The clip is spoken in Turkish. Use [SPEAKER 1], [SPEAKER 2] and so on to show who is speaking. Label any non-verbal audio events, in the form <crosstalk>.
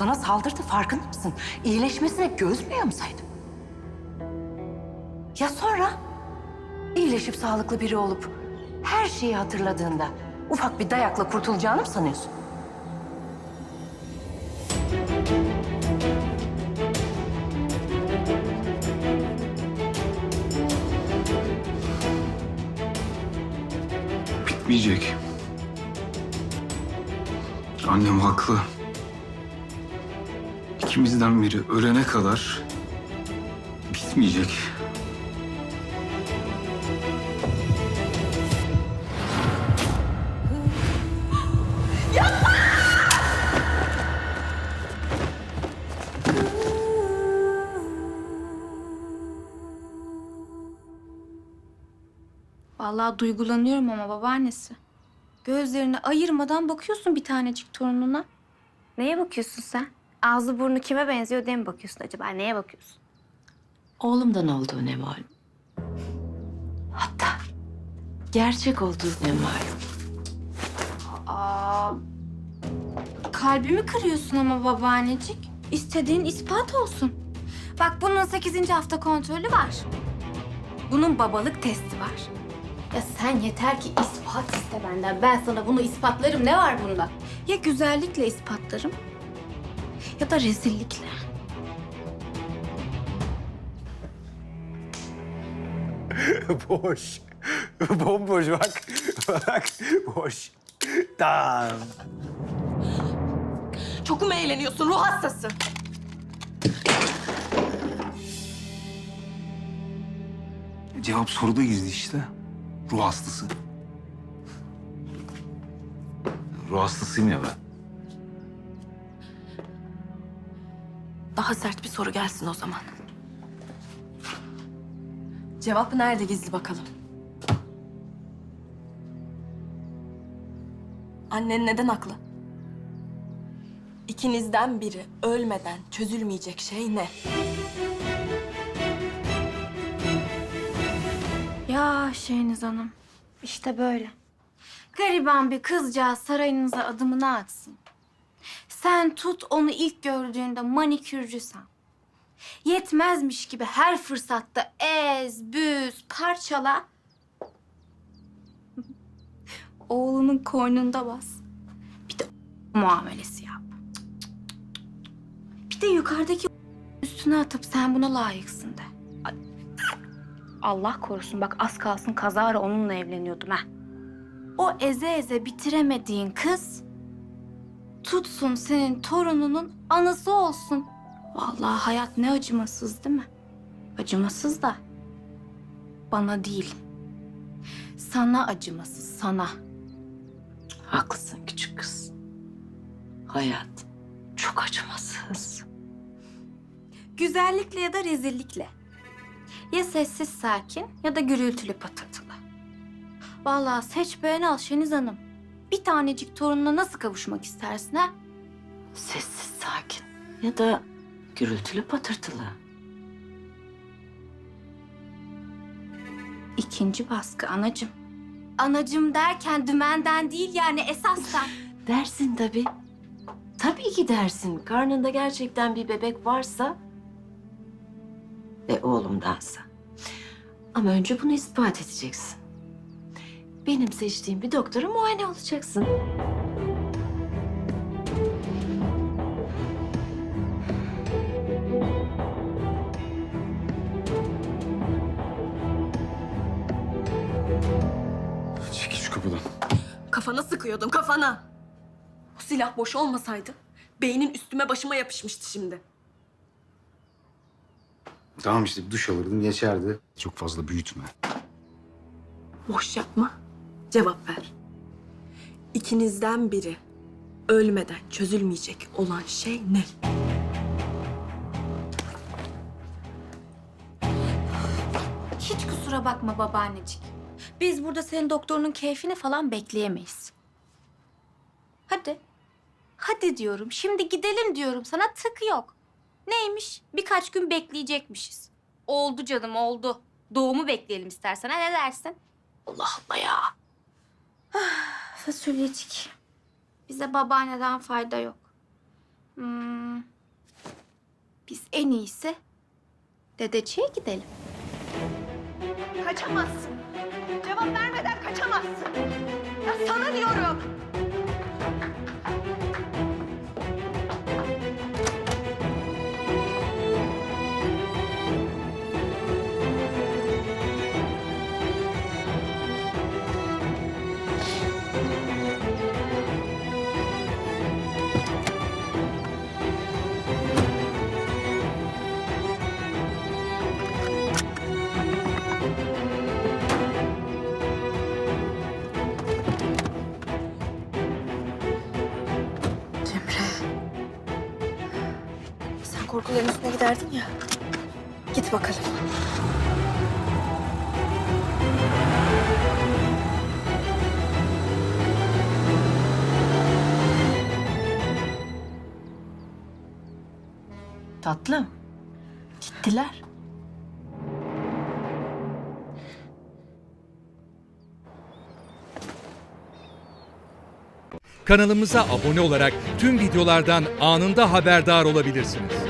[SPEAKER 1] Sana saldırdı farkında mısın? İyileşmesine göz mü yumsaydın? Ya sonra? İyileşip sağlıklı biri olup her şeyi hatırladığında ufak bir dayakla kurtulacağını mı sanıyorsun?
[SPEAKER 2] Bitmeyecek. Annem haklı. İkimizden biri ölene kadar bitmeyecek.
[SPEAKER 3] Vallahi duygulanıyorum ama babaannesi. Gözlerini ayırmadan bakıyorsun bir tanecik torununa.
[SPEAKER 4] Neye bakıyorsun sen? Ağzı burnu kime benziyor diye mi bakıyorsun acaba? Neye bakıyorsun?
[SPEAKER 1] Oğlumdan olduğu ne malum. Hatta gerçek olduğu ne malum.
[SPEAKER 3] Aa, kalbimi kırıyorsun ama babaannecik. İstediğin ispat olsun. Bak bunun 8. hafta kontrolü var. Bunun babalık testi var. Ya sen yeter ki ispat iste benden. Ben sana bunu ispatlarım. Ne var bunda? Ya güzellikle ispatlarım ya da rezillikle. <laughs>
[SPEAKER 5] Boş. Bomboş bak. Bak boş. Tamam.
[SPEAKER 1] Çok mu eğleniyorsun ruh hastası?
[SPEAKER 2] Cevap soruda gizli işte. Ruh hastası. Ruh hastasıyım ya ben.
[SPEAKER 1] Daha sert bir soru gelsin o zaman. Cevap nerede gizli bakalım?
[SPEAKER 6] Annen neden haklı? İkinizden biri ölmeden çözülmeyecek şey ne?
[SPEAKER 3] Ya Şehniz Hanım, işte böyle. Gariban bir kızcağız sarayınıza adımını atsın. Sen tut onu ilk gördüğünde manikürcü san. Yetmezmiş gibi her fırsatta ez, büz, parçala. <laughs> Oğlunun koynunda bas. Bir de muamelesi yap. Bir de yukarıdaki üstüne atıp sen buna layıksın de. Allah korusun bak az kalsın kazara onunla evleniyordum ha. O eze eze bitiremediğin kız tutsun senin torununun anası olsun. Vallahi hayat ne acımasız değil mi? Acımasız da bana değil. Sana acımasız sana.
[SPEAKER 1] Haklısın küçük kız. Hayat çok acımasız.
[SPEAKER 3] Güzellikle ya da rezillikle. Ya sessiz sakin ya da gürültülü patırtılı. Vallahi seç beğen al Şeniz Hanım. Bir tanecik torununa nasıl kavuşmak istersin ha?
[SPEAKER 1] Sessiz sakin ya da gürültülü patırtılı.
[SPEAKER 3] İkinci baskı anacım. Anacım derken dümenden değil yani esasdan. <laughs>
[SPEAKER 1] Dersin tabii. Tabii ki dersin. Karnında gerçekten bir bebek varsa ve oğlumdansa. Ama önce bunu ispat edeceksin. Benim seçtiğim bir doktora muayene olacaksın.
[SPEAKER 2] Çekil şu kapıdan.
[SPEAKER 6] Kafana sıkıyordum kafana. O silah boş olmasaydı beynin üstüme başıma yapışmıştı şimdi.
[SPEAKER 2] Tamam işte bir duş alırdın geçerdi. Çok fazla büyütme.
[SPEAKER 6] Boş yapma. Cevap ver. İkinizden biri ölmeden çözülmeyecek olan şey ne?
[SPEAKER 3] Hiç kusura bakma babaannecik. Biz burada senin doktorunun keyfini falan bekleyemeyiz. Hadi. Hadi diyorum. Şimdi gidelim diyorum. Sana tık yok. Neymiş? Birkaç gün bekleyecekmişiz. Oldu canım oldu. Doğumu bekleyelim istersen. Ha, ne dersin?
[SPEAKER 1] Allah Allah ya.
[SPEAKER 3] Fasulyecik. Bize babaanneden fayda yok. Hmm. Biz en iyisi dedeciye gidelim.
[SPEAKER 6] Kaçamazsın. Cevap vermeden kaçamazsın. Ya sana diyorum. Korkuların üstüne giderdin ya. Git bakalım.
[SPEAKER 1] Tatlım. Gittiler.
[SPEAKER 7] Kanalımıza abone olarak tüm videolardan anında haberdar olabilirsiniz.